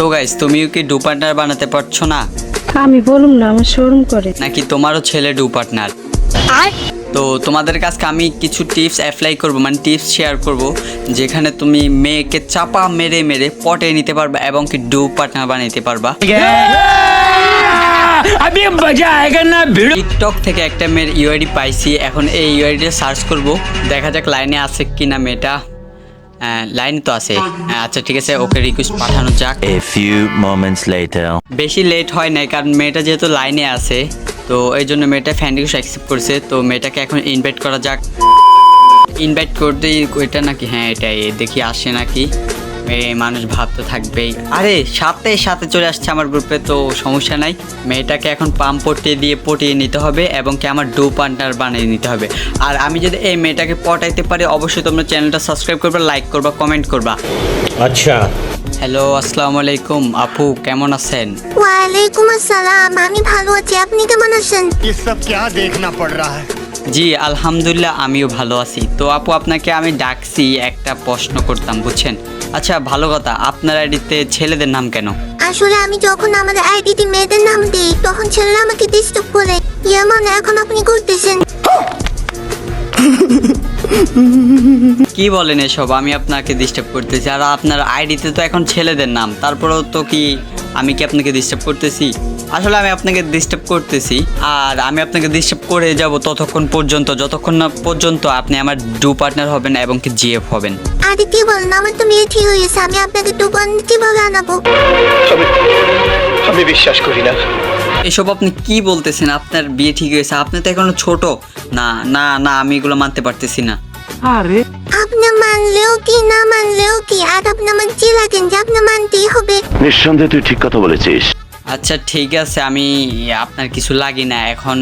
তো গাইস তুমিও কি ডু পার্টনার বানাতে পারছ না? আমি বলুম না আমার শোরুম করে। নাকি তোমারও ছেলে ডু পার্টনার তো তোমাদের কাছে আমি কিছু টিপস অ্যাপ্লাই করব মানে টিপস শেয়ার করব যেখানে তুমি মেয়েকে চাপা মেরে মেরে পটে নিতে পারবা এবং কি ডু পার্টনার বানাতে পারবা আমি মজা আয়েগা না ভিডিও টিকটক থেকে একটা মেয়ের ইউআইডি পাইছি এখন এই ইউআইডি সার্চ করব। দেখা যাক লাইনে আছে কিনা মেয়েটা। লাইন তো আছে। হ্যাঁ, আচ্ছা ঠিক আছে ওকে রিকোয়েস্ট পাঠানো যাক। এ ফিউ মোমেন্টস লেটার বেশি লেট হয় না কারণ মেয়েটা যেহেতু লাইনে আছে তো এই জন্য মেয়েটা ফ্যান রিকোয়েস্ট অ্যাকসেপ্ট করছে তো মেয়েটাকে এখন ইনভাইট করা যাক। ইনভাইট করতেই ওইটা নাকি হ্যাঁ এটাই দেখি আসে নাকি। মেয়ে মানুষ ভাবতে থাকবেই আরে সাথে সাথে চলে আসছে আমার গ্রুপে তো সমস্যা নাই মেয়েটাকে এখন পাম্প পটিয়ে দিয়ে পটিয়ে নিতে হবে এবং কি আমার ডু পার্টনার বানিয়ে নিতে হবে আর আমি যদি এই মেয়েটাকে পটাইতে পারি অবশ্যই তোমরা চ্যানেলটা সাবস্ক্রাইব করবা লাইক করবা কমেন্ট করবা अच्छा হ্যালো আসসালামু আলাইকুম আপু কেমন আছেন ওয়ালাইকুম আসসালাম আমি ভালো আছি আপনি কেমন আছেন ये सब क्या देखना पड़ रहा है জি আলহামদুলিল্লাহ আমিও ভালো আছি। তো আপু আপনাকে আমি ডাকছি একটা প্রশ্ন করতাম বুঝছেন? আচ্ছা ভালো কথা আপনার আইডিতে ছেলেদের নাম কেন? আসলে আমি যখন আমাদের আইডিতে মেয়েদের নাম দিই তখন ছেলেরা আমাকে ডিস্টার্ব করে। ইয়ে মানে এখন আপনি করতেছেন। কি বলেন এসব? আমি আপনাকে ডিস্টার্ব করতেছি। আর আপনার আইডিতে তো এখন ছেলেদের নাম তারপরেও তো কি আমি কি আপনাকে ডিস্টার্ব করতেছি? আসলে আমি আপনাকে ডিস্টার্ব করতেছি আর আমি আপনাকে ডিস্টার্ব করে যাব ততক্ষণ পর্যন্ত যতক্ষণ না পর্যন্ত আপনি আমার ডু পার্টনার হবেন এবং কি জিএফ হবেন। আরে কি বলেন আমার তো বিয়ে ঠিক হয়ে গেছে আমি আপনাকে দোকান কীভাবে আনাবো? আমি বিশ্বাস করি না। এসব আপনি কি বলতেছেন? আপনার বিয়ে ঠিক হয়েছে আপনি তো এখনও ছোট। না না না আমি এগুলো মানতে পারতেছি না। Pare, Huwag naman, Luki naman, Luki. Arap naman sila, tinjap naman, di hobe. নিঃসন্দেহে তুই ঠিক কথা বলেছিস। আচ্ছা ঠিক আছে আমি আপনার কিছু লাগি না। এখন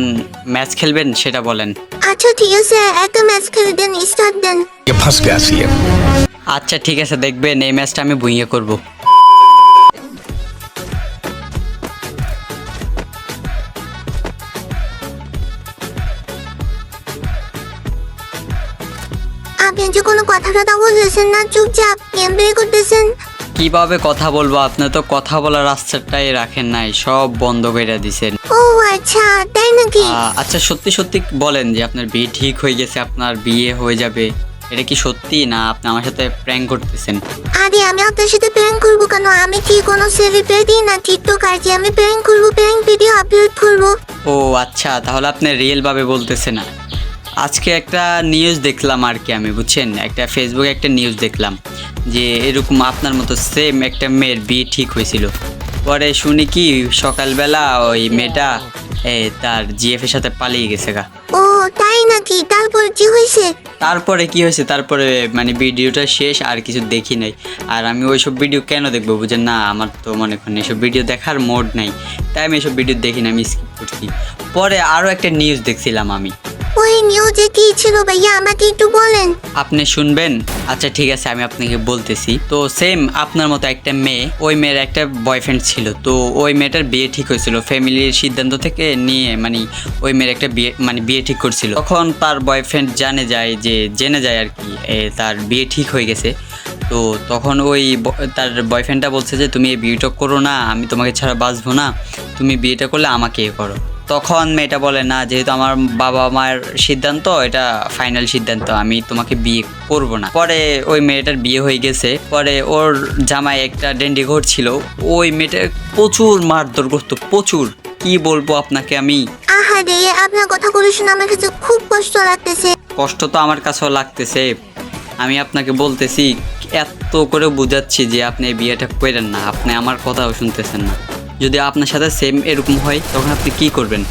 ম্যাচ খেলবেন সেটা বলেন। আচ্ছা ঠিক আছে একটা ম্যাচ খেলে দেন স্টার্ট দেন। আচ্ছা ঠিক আছে দেখবেন এই ম্যাচটা আমি ভুঁইয়ে করব। আপনি যে কোনো কথা টথা বলতেছেন না চুপচাপ গেম প্লে করতেছেন? কীভাবে কথা বলব? আপনার তো কথা বলার রাস্তাটাই রাখেন নাই সব বন্ধ করে দিছেন। ও আচ্ছা তাই নাকি? আচ্ছা সত্যি সত্যি বলেন যে আপনার বিয়ে ঠিক হয়ে গেছে আপনার বিয়ে হয়ে যাবে। এটা কি সত্যি না আপনি আমার সাথে প্র্যাঙ্ক করতেছেন? আরে আমি আপনার সাথে প্র্যাঙ্ক করব কেন? আমি কি কোনো সেলিব্রিটি না? টিকটকার যে আমি প্র্যাঙ্ক করব প্র্যাঙ্ক ভিডিও আপলোড করব। ও আচ্ছা তাহলে আপনি রিয়েল ভাবে বলতেছে না। আজকে একটা নিউজ দেখলাম আর কি আমি বুঝছেন? একটা ফেসবুকে একটা নিউজ দেখলাম যে এরকম আপনার মতো সেম একটা মেয়ের বিয়ে ঠিক হয়েছিল। পরে শুনি কি সকালবেলা ওই মেয়েটা এ, তার জিএফ এর সাথে পালিয়ে গেছে গা। ও তাই নাকি? তারপর কি হয়েছে? তারপরে কি হয়েছে? তারপরে মানে ভিডিওটা শেষ আর কিছু দেখি নাই। আর আমি ওইসব ভিডিও কেন দেখব বুঝেন না? আমার তো মনে করেন এসব ভিডিও দেখার মোড নাই। তাই আমি এসব ভিডিও দেখি না আমি স্কিপ করছি। পরে আরও একটা নিউজ দেখছিলাম আমি। ওই নিউজে কি ছিল ভাইয়া, আমাকে একটু বলেন। আপনি শুনবেন? আচ্ছা ঠিক আছে, আমি আপনাকে বলতেছি। তো সেম আপনার মতো একটা মেয়ে, ওই মেয়ের একটা বয়ফ্রেন্ড ছিল। তো ওই মেয়েটার বিয়ে ঠিক হয়েছিল। ফ্যামিলির সিদ্ধান্ত থেকে নিয়ে মানে ওই মেয়ের একটা বিয়ে মানে বিয়ে ঠিক করছিল। তখন তার বয়ফ্রেন্ড জানে যায় যে, জেনে যায় আর কি তার বিয়ে ঠিক হয়ে গেছে। তো তখন ওই তার বয়ফ্রেন্ডটা বলছে যে, তুমি এই বিয়েটা করো না, আমি তোমাকে ছাড়া বাঁচবো না। তুমি বিয়েটা করলে আমাকে এ করো। তখন মেয়েটা বলে না যেহেতু আমার বাবা মায়ের সিদ্ধান্ত এটা ফাইনাল সিদ্ধান্ত আমি তোমাকে বিয়ে করব না। পরে ওই মেয়েটার বিয়ে হয়ে গেছে। পরে ওর জামাই একটা ডেন্ডি ঘর ছিল। ওই মেয়েটার প্রচুর মারধর করতো প্রচুর। কি বলব আপনাকে আমি? আহারে আপনার কথাগুলো শুনে আমার কাছে খুব কষ্ট লাগতেছে। কষ্ট তো আমার কাছেও লাগতেছে। আমি আপনাকে বলতেছি এত করে বুঝাচ্ছি যে আপনি বিয়েটা করেন না আপনি আমার কথাও শুনতেছেন না। যদি আপনার সাথে সেম এরকম হয় তখন আপনি কি করবেন?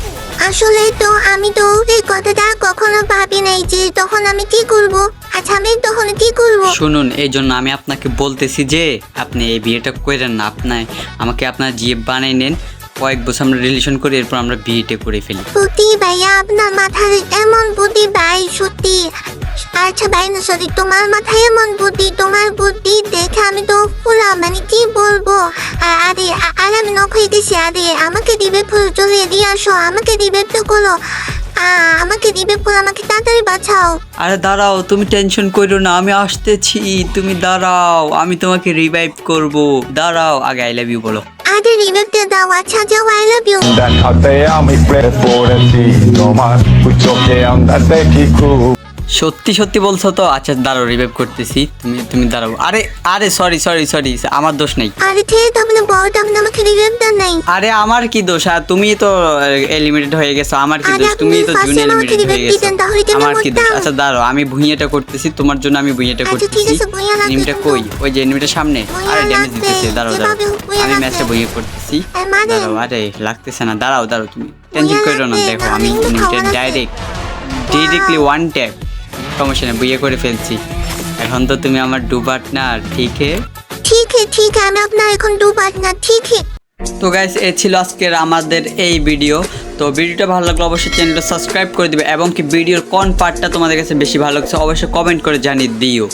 আসলে তো আমি তো এই কথাটা কখনো ভাবি নাই যে তখন আমি কি করব। আচ্ছা আমি তখন কি করব? শুনুন এই জন্য আমি আপনাকে বলতেছি যে আপনি এই বিয়েটা করেন না। আপনার আমাকে আপনার জিয়ে বানাই নেন কয়েক বছর আমরা রিলেশন করি এরপর আমরা বিয়েটা করে ফেলি। সত্যি ভাইয়া আপনার মাথায় এমন বুদ্ধি ভাই সত্যি। আচ্ছা ভাই না সরি তোমার মাথায় এমন বুদ্ধি তোমার বুদ্ধি দেখে আমি তো ফুলা মানে কি বলব? আরে আ- আর আমি নখ হয়ে গেছি আরে আমাকে দিবে ফুল চলে দিয়ে আসো আমাকে দিবে তো করো আমাকে রিভাইভ করো আমাকে তাড়াতাড়ি বাঁচাও। আরে দাঁড়াও তুমি টেনশন করো না আমি আসতেছি তুমি দাঁড়াও আমি তোমাকে রিভাইভ করব। দাঁড়াও আগে আই লাভ ইউ বলো। আরে রিভাইভ দাও আচ্ছা যাও I love you Déjate a mi pobrecito más, mucho que andarte Kiku. সত্যি সত্যি বলছো তো? আচ্ছা দাঁড়াও রিভাইভ করতেছি। তুমি তুমি দাঁড়াও। আরে আরে সরি সরি সরি আমার দোষ নেই। আরে ঠিক তো আপনি বড় আপনি আমাকে রিভাইভ দেন নাই। আরে আমার কি দোষ? আর তুমি তো এলিমিনেটেড হয়ে গেছো আমার কি দোষ? তুমি তো first জুন time হয়ে গেছো। আমার কি দোষ? আচ্ছা দাঁড়াও আমি ভুঁইয়াটা করতেছি তোমার জন্য আমি ভুঁইয়াটা আচ্ছা, ঠিক করতেছি। আছে, ভুঁইয়া লাগবে এনিমিটা কই? ওই যে এনিমিটা সামনে। আরে ড্যামেজ দিতেছে দাঁড়াও দাঁড়াও। আমি লাগবে? ম্যাচে ভুঁইয়া করতেছি। মানে? দাঁড়াও আরে লাগতেছে না দাঁড়াও দাঁড়াও তুমি। টেনশন করো না দেখো আমি আমি কিন্তু এনিমিটা খাওয়া লাগবে। ডাইরেক্ট ডিরেক্টলি ওয়ান ট্যাপ সমস্যা নেই বিয়ে করে ফেলছি। এখন তো তুমি আমার ডু পার্টনার ঠিক হে? ঠিক হে ঠিক আমি আপনার এখন ডু পার্টনার ঠিক হে। তো গাইস এ ছিল আজকের আমাদের এই ভিডিও তো ভিডিওটা ভালো লাগলে অবশ্যই চ্যানেলটা সাবস্ক্রাইব করে দিবে এবং কি ভিডিওর কোন পার্টটা তোমাদের কাছে বেশি ভালো লাগছে অবশ্যই কমেন্ট করে জানিয়ে দিও।